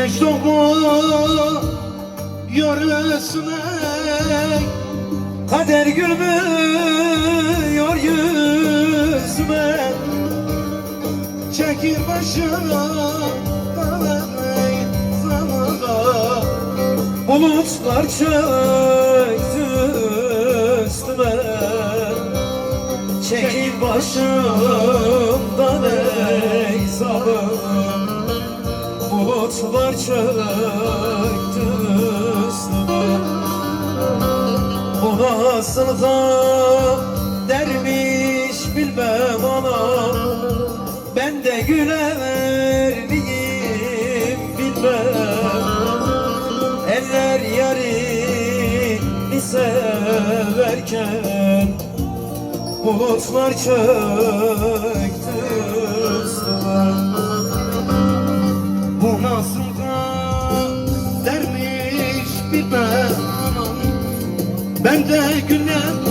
Güneş doğuyor üstüme Kader gülmüyor yüzüme. Çekil başımdan zamana Bulutlar çöktü üstüme. Çekil başımdan ey Bulutlar çöktü üstüme Bu nasıl dermiş bilmem anam Ben de güler miyim bilmem Eller yarini severken Bulutlar çöktü bilmem Ben de gülemedim